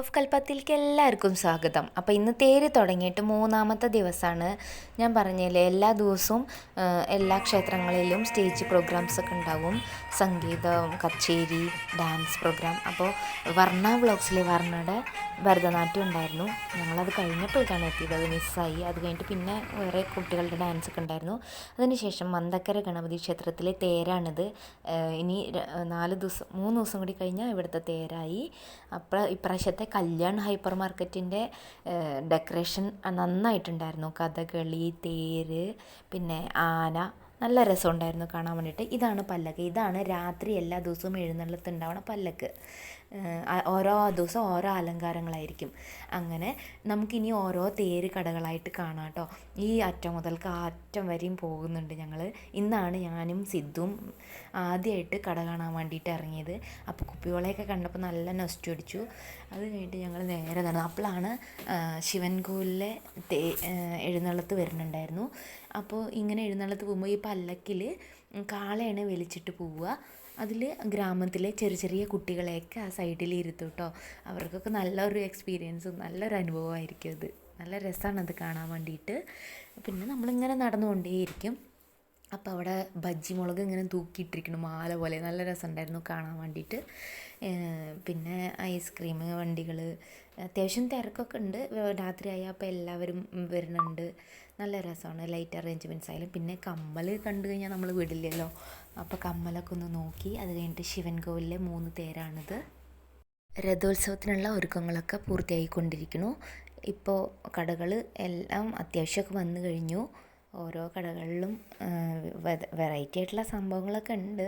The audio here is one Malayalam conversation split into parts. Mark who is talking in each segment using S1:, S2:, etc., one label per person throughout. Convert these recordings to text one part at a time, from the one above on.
S1: ഓഫ് കൽപ്പത്തിലേക്ക് എല്ലാവർക്കും സ്വാഗതം. അപ്പോൾ ഇന്ന് തേര് തുടങ്ങിയിട്ട് മൂന്നാമത്തെ ദിവസമാണ് ഞാൻ പറഞ്ഞില്ലേ എല്ലാ ദിവസവും എല്ലാ ക്ഷേത്രങ്ങളിലും സ്റ്റേജ് പ്രോഗ്രാംസ് ഒക്കെ ഉണ്ടാവും. സംഗീതം കച്ചേരി ഡാൻസ് പ്രോഗ്രാം അപ്പോൾ വർണ വ്ളോഗ്സിലെ വർണയുടെ ഭരതനാട്യം ഉണ്ടായിരുന്നു. ഞങ്ങളത് കഴിഞ്ഞപ്പോഴേക്കാണ് എത്തിയത്. അത് മിസ്സായി അത് കഴിഞ്ഞിട്ട് പിന്നെ വേറെ കുട്ടികളുടെ ഡാൻസ് ഒക്കെ ഉണ്ടായിരുന്നു. അതിനുശേഷം മന്ദക്കര ഗണപതി ക്ഷേത്രത്തിലെ തേരാണിത്. ഇനി നാല് ദിവസം മൂന്ന് ദിവസം കൂടി കഴിഞ്ഞാൽ ഇവിടുത്തെ തേരായി. അപ്പോൾ ഇപ്രാവശ്യത്തെ കല്യാൺ ഹൈപ്പർ മാർക്കറ്റിന്റെ ഡെക്കറേഷൻ നന്നായിട്ടുണ്ടായിരുന്നു. കഥകളി തേര് പിന്നെ ആന നല്ല രസമുണ്ടായിരുന്നു കാണാൻ വേണ്ടിയിട്ട്. ഇതാണ് പല്ലക്ക്. ഇതാണ് രാത്രി എല്ലാ ദിവസവും എഴുന്നള്ളത്ത് പല്ലക്ക്. ഓരോ ദിവസം ഓരോ അലങ്കാരങ്ങളായിരിക്കും. അങ്ങനെ നമുക്കിനി ഓരോ തേര് കടകളായിട്ട് കാണാം കേട്ടോ ഈ അറ്റം മുതൽക്ക് ആ അറ്റം വരെയും പോകുന്നുണ്ട് ഞങ്ങൾ ഇന്നാണ് ഞാനും സിദ്ധും ആദ്യമായിട്ട് കട കാണാൻ വേണ്ടിയിട്ട് ഇറങ്ങിയത്. അപ്പോൾ കുപ്പിവളയൊക്കെ കണ്ടപ്പോൾ നല്ല നൊസ്റ്റു അടിച്ചു. അത് കഴിഞ്ഞിട്ട് ഞങ്ങൾ നേരെ നടന്നു. അപ്പോഴാണ് ശിവൻകൂലിലെ തേ എഴുന്നള്ളത്ത് വരുന്നുണ്ടായിരുന്നു. അപ്പോൾ ഇങ്ങനെ എഴുന്നള്ളത്ത് പോകുമ്പോൾ ഈ പല്ലക്കിൽ കാളയാണ് വലിച്ചിട്ട് പോവുക. അതിൽ ഗ്രാമത്തിലെ ചെറിയ ചെറിയ കുട്ടികളെയൊക്കെ ആ സൈഡിൽ ഇരുത്തും അവർക്കൊക്കെ നല്ലൊരു എക്സ്പീരിയൻസും നല്ലൊരു അനുഭവമായിരിക്കും അത് നല്ല രസമാണ് അത് കാണാൻ വേണ്ടിയിട്ട് പിന്നെ നമ്മളിങ്ങനെ നടന്നുകൊണ്ടേയിരിക്കും. അപ്പോൾ അവിടെ ബജ്ജി മുളക് ഇങ്ങനെ തൂക്കിയിട്ടിരിക്കണം മാല പോലെ. നല്ല രസമുണ്ടായിരുന്നു കാണാൻ വേണ്ടിയിട്ട് പിന്നെ ഐസ്ക്രീം വണ്ടികൾ അത്യാവശ്യം തിരക്കൊക്കെ ഉണ്ട്. രാത്രിയായി അപ്പോൾ എല്ലാവരും വരുന്നുണ്ട്. നല്ല രസമാണ്. ലൈറ്റ് അറേഞ്ച്മെന്റ്സ് ആയാലും. പിന്നെ കമ്മൽ കണ്ടു കഴിഞ്ഞാൽ നമ്മൾ വിടില്ലല്ലോ. അപ്പോൾ കമ്മലൊക്കെ ഒന്ന് നോക്കി. അത് കഴിഞ്ഞിട്ട് ശിവൻ കോവിലിലെ മൂന്ന് തേരാണിത്. രഥോത്സവത്തിനുള്ള ഒരുക്കങ്ങളൊക്കെ പൂർത്തിയായിക്കൊണ്ടിരിക്കുന്നു. ഇപ്പോൾ കടകൾ എല്ലാം അത്യാവശ്യമൊക്കെ വന്നു കഴിഞ്ഞു. ഓരോ കടകളിലും വെറൈറ്റി ആയിട്ടുള്ള സംഭവങ്ങളൊക്കെ ഉണ്ട്.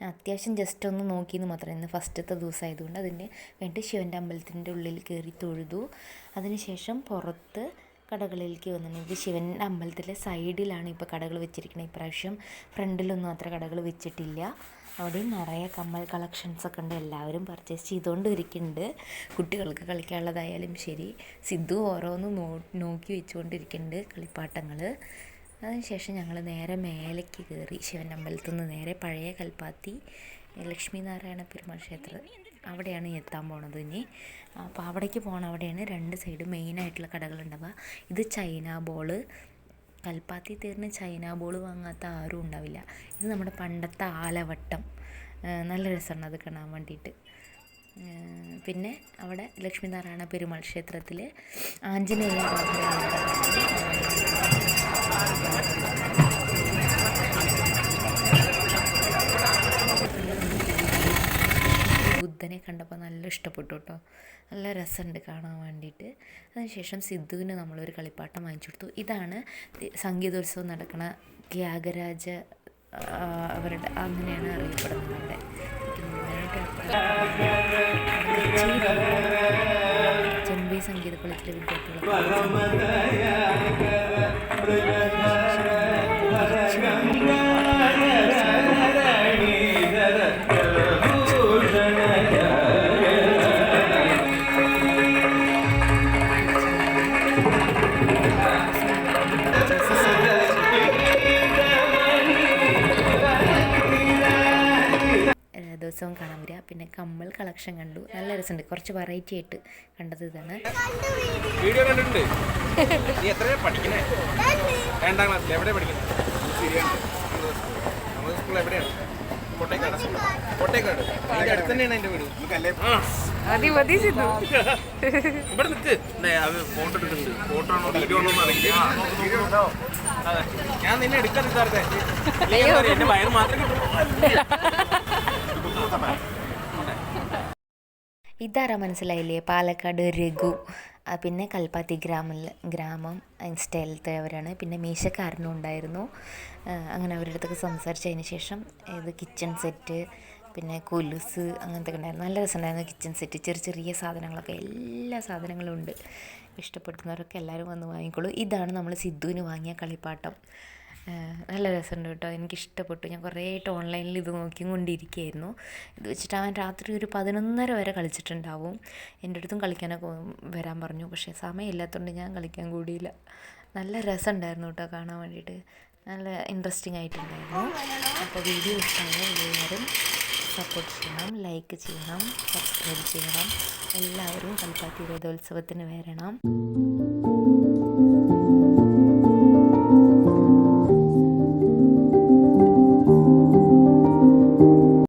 S1: ഞാൻ അത്യാവശ്യം ജസ്റ്റ് ഒന്ന് നോക്കിയെന്ന് മാത്രം. ഇന്ന് ഫസ്റ്റത്തെ ദിവസം ആയതുകൊണ്ട് അതിന്റെ വേണ്ടി ശിവന്റെ അമ്പലത്തിന്റെ ഉള്ളിൽ കയറി തൊഴുതു. അതിനുശേഷം പുറത്ത് കടകളിലേക്ക് വന്നു ഇത് ശിവന്റെ അമ്പലത്തിലെ സൈഡിലാണ് ഇപ്പോൾ കടകൾ വെച്ചിരിക്കുന്നത് ഇപ്രാവശ്യം ഫ്രണ്ടിലൊന്നും അത്ര കടകൾ വെച്ചിട്ടില്ല. അവിടെ നിറയെ കമ്മൽ കളക്ഷൻസ് ഒക്കെ ഉണ്ട്. എല്ലാവരും പർച്ചേസ് ചെയ്തുകൊണ്ട് ഇരിക്കുന്നുണ്ട് കുട്ടികൾക്ക് കളിക്കാനുള്ളതായാലും ശരി. സിദ്ധു ഓരോന്ന് നോക്കി വെച്ചുകൊണ്ടിരിക്കുന്നുണ്ട് കളിപ്പാട്ടങ്ങൾ അതിനുശേഷം ഞങ്ങൾ നേരെ മേലേക്ക് കയറി ശിവൻ അമ്പലത്തിൽ നിന്ന് നേരെ പഴയ കൽപ്പാത്തി ലക്ഷ്മി നാരായണ പെരുമാൾ ക്ഷേത്രം അവിടെയാണ് എത്താൻ പോണത് ഇനി. അപ്പോൾ അവിടേക്ക് പോകണം അവിടെയാണ് രണ്ട് സൈഡ് മെയിനായിട്ടുള്ള കടകളുണ്ടാവുക ഇത് ചൈന ബോൾ. കൽപ്പാത്തി തീർന്ന് ചൈന ബോൾ വാങ്ങാത്ത ആരും ഉണ്ടാവില്ല. ഇത് നമ്മുടെ പണ്ടത്തെ ആലവട്ടം. നല്ല രസമാണ് അത് കാണാൻ വേണ്ടിയിട്ട് പിന്നെ അവിടെ ലക്ഷ്മിനാരായണ പെരുമാൾ ക്ഷേത്രത്തിൽ ആഞ്ജനേയ ബുദ്ധനെ കണ്ടപ്പോൾ നല്ല ഇഷ്ടപ്പെട്ടു കേട്ടോ. നല്ല രസമുണ്ട് കാണാൻ വേണ്ടിയിട്ട്. അതിനുശേഷം സിദ്ധുവിന് നമ്മളൊരു കളിപ്പാട്ടം വാങ്ങിച്ചു കൊടുത്തു. ഇതാണ് സംഗീതോത്സവം നടക്കുന്ന ത്യാഗരാജ അവരുടെ അങ്ങനെയാണ് അറിയപ്പെടുന്നത് അവിടെ. ചെമ്പൈ സംഗീത കോളേജിലെ വിദ്യാർത്ഥികളൊക്കെ ദിവസവും കാണാൻ വരിക. പിന്നെ കമ്മൽ കളക്ഷൻ കണ്ടു. നല്ല രസമുണ്ട്. കുറച്ച് വെറൈറ്റി ആയിട്ട് കണ്ടത് ഇതാണ്.
S2: വീഡിയോ കണ്ടിട്ടുണ്ട്. നീ പഠിക്കണേ? രണ്ടാം ക്ലാസ്സിൽ എവിടെ പഠിക്കുന്നത് നമ്മുടെ സ്കൂൾ എവിടെയാണ് കോട്ടേക്കാട് കോട്ടേക്കാട് അതിന്റെ അടുത്ത് തന്നെയാണ് എന്റെ വീട്. ആ,
S3: മതി മതി സിദ്ധു
S2: ഇവിടെ നിൽക്ക് അത് ഫോട്ടോ എടുക്കുന്നുണ്ട് ഫോട്ടോ ആണോ വീഡിയോ ആണോ എന്ന് അറിയില്ല. അതെ. ഞാൻ നിന്നെ എടുക്കാൻ സാറേ എന്റെ വയറ് മാത്രം
S1: ഇതാരാ മനസ്സിലായില്ലേ? പാലക്കാട് രഘു. പിന്നെ കൽപ്പാത്തി ഗ്രാമിൽ ഗ്രാമം ഇൻസ്റ്റയിലത്തെ അവരാണ്. പിന്നെ മീശക്കാരനും ഉണ്ടായിരുന്നു. അങ്ങനെ അവരുടെ അടുത്തൊക്കെ സംസാരിച്ചതിന് ശേഷം ഇത് കിച്ചൺ സെറ്റ് പിന്നെ കുലുസ് അങ്ങനത്തെ ഉണ്ടായിരുന്നു. നല്ല രസമുണ്ടായിരുന്നു കിച്ചൺ സെറ്റ്. ചെറിയ ചെറിയ സാധനങ്ങളൊക്കെ എല്ലാ സാധനങ്ങളും ഉണ്ട്. ഇഷ്ടപ്പെടുന്നവരൊക്കെ എല്ലാവരും വന്ന് വാങ്ങിക്കോളൂ. ഇതാണ് നമ്മൾ സിദ്ധുവിന് വാങ്ങിയ കളിപ്പാട്ടം. നല്ല രസമുണ്ട് കേട്ടോ. എനിക്കിഷ്ടപ്പെട്ടു. ഞാൻ കുറേ ആയിട്ട് ഓൺലൈനിൽ ഇത് നോക്കിക്കൊണ്ടിരിക്കുകയായിരുന്നു. ഇത് വെച്ചിട്ട് അവൻ രാത്രി ഒരു പതിനൊന്നര വരെ കളിച്ചിട്ടുണ്ടാവും. എന്റെ അടുത്തും കളിക്കാനൊക്കെ വരാൻ പറഞ്ഞു. പക്ഷേ സമയമില്ലാത്തതുകൊണ്ട് ഞാൻ കളിക്കാൻ കൂടിയില്ല. നല്ല രസമുണ്ടായിരുന്നു കേട്ടോ കാണാൻ വേണ്ടിയിട്ട്. നല്ല ഇൻട്രസ്റ്റിംഗ് ആയിട്ടുണ്ടായിരുന്നു. അപ്പോൾ വീഡിയോ ഇഷ്ടമായ എല്ലാവരും സപ്പോർട്ട് ചെയ്യണം ലൈക്ക് ചെയ്യണം സബ്സ്ക്രൈബ് ചെയ്യണം. എല്ലാവരും കൽപ്പാത്തി രഥോത്സവത്തിന് വരണം.